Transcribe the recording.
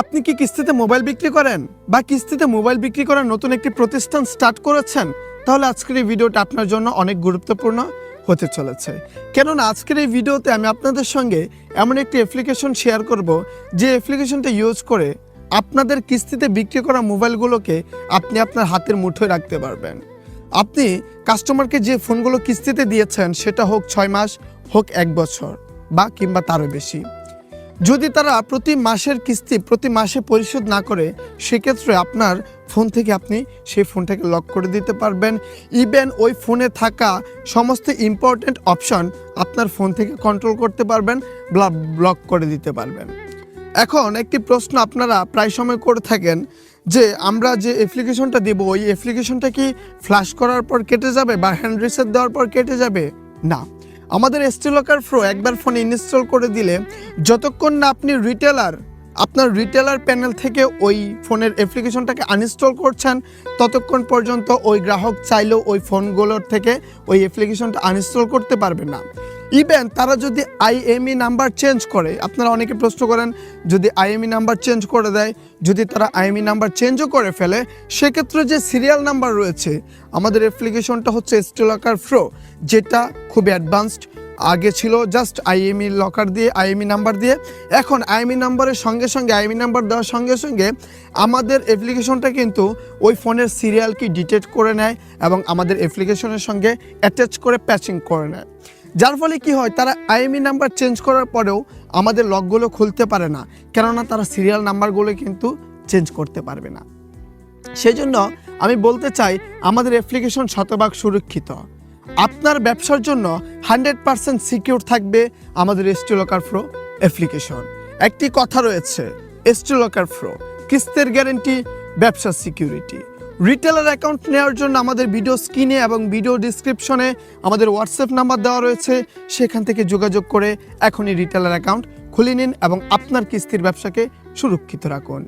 আপনি কি কিস্তিতে মোবাইল বিক্রি করেন বা কিস্তিতে মোবাইল বিক্রি করার নতুন একটি প্রতিষ্ঠান স্টার্ট করেছেন? তাহলে আজকের এই ভিডিওটা আপনার জন্য অনেক গুরুত্বপূর্ণ হতে চলেছে। কেননা আজকের এই ভিডিওতে আমি আপনাদের সঙ্গে এমন একটি অ্যাপ্লিকেশন শেয়ার করব, যে অ্যাপ্লিকেশনটা ইউজ করে আপনাদের কিস্তিতে বিক্রি করা মোবাইলগুলোকে আপনি আপনার হাতের মুঠোয় রাখতে পারবেন। আপনি কাস্টমারকে যে ফোনগুলো কিস্তিতে দিয়েছেন, সেটা হোক ছয় মাস, হোক এক বছর বা কিংবা তারও বেশি। যদি তারা প্রতি মাসের কিস্তি প্রতি মাসে পরিশোধ না করে, সেক্ষেত্রে আপনার ফোন থেকে আপনি সেই ফোনটাকে লক করে দিতে পারবেন। ইভেন ওই ফোনে থাকা সমস্ত ইম্পর্ট্যান্ট অপশন আপনার ফোন থেকে কন্ট্রোল করতে পারবেন ব্লক করে দিতে পারবেন। এখন একটি প্রশ্ন আপনারা প্রায় সময় করে থাকেন যে, আমরা যে অ্যাপ্লিকেশনটা দেব, ওই অ্যাপ্লিকেশনটা কি ফ্ল্যাশ করার পর কেটে যাবে বা হ্যান্ড রিসেট দেওয়ার পর কেটে যাবে? না। আমাদের স্টিলকার ফ্রো একবার ফোনে ইনস্টল করে দিলে যতক্ষণ না আপনি রিটেলার আপনার রিটেলার প্যানেল থেকে ওই ফোনের অ্যাপ্লিকেশনটাকে আনইনস্টল করছেন, ততক্ষণ পর্যন্ত ওই গ্রাহক চাইলেও ওই ফোনগুলোর থেকে ওই অ্যাপ্লিকেশনটা আনইনস্টল করতে পারবে না। ইভেন তারা যদি আইএমই নাম্বার চেঞ্জ করে, আপনারা অনেকে প্রশ্ন করেন, যদি আইএমই নাম্বার চেঞ্জ করে দেয়, যদি তারা আইএমই নাম্বার চেঞ্জও করে ফেলে, সেক্ষেত্রে যে সিরিয়াল নাম্বার রয়েছে, আমাদের অ্যাপ্লিকেশনটা হচ্ছে স্টেলকার ফ্রো যেটা খুব অ্যাডভান্সড আগে ছিল জাস্ট আইএমই লকার দিয়ে আইএমই নাম্বার দিয়ে। এখন আইএমই নাম্বারের সঙ্গে সঙ্গে আইএমই নাম্বার দেওয়ার সঙ্গে সঙ্গে, আমাদের অ্যাপ্লিকেশনটা কিন্তু ওই ফোনের সিরিয়াল কি ডিটেক্ট করে নেয় এবং আমাদের অ্যাপ্লিকেশনের সঙ্গে অ্যাটাচ করে প্যাচিং করে নেয়। যার ফলে কি হয়, তারা আইএমই নাম্বার চেঞ্জ করার পরেও আমাদের লকগুলো খুলতে পারে না। কেননা তারা সিরিয়াল নাম্বারগুলো কিন্তু চেঞ্জ করতে পারবে না। সেই জন্য আমি বলতে চাই, আমাদের অ্যাপ্লিকেশন শতভাগ সুরক্ষিত। আপনার ব্যবসার জন্য হান্ড্রেড পার্সেন্ট সিকিউর থাকবে আমাদের এস্টিলকার ফ্রো অ্যাপ্লিকেশন। একটি কথা রয়েছে এস্টিলকার ফ্রো কিস্তের গ্যারেন্টি, ব্যবসার সিকিউরিটি। রিটেলার অ্যাকাউন্ট নেওয়ার জন্য আমাদের ভিডিও স্ক্রিনে এবং ভিডিও ডিসক্রিপশনে আমাদের হোয়াটসঅ্যাপ নাম্বার দেওয়া রয়েছে। সেখান থেকে যোগাযোগ করে এখনই রিটেলার অ্যাকাউন্ট খুলে নিন এবং আপনার কিস্তির ব্যবসাকে সুরক্ষিত রাখুন।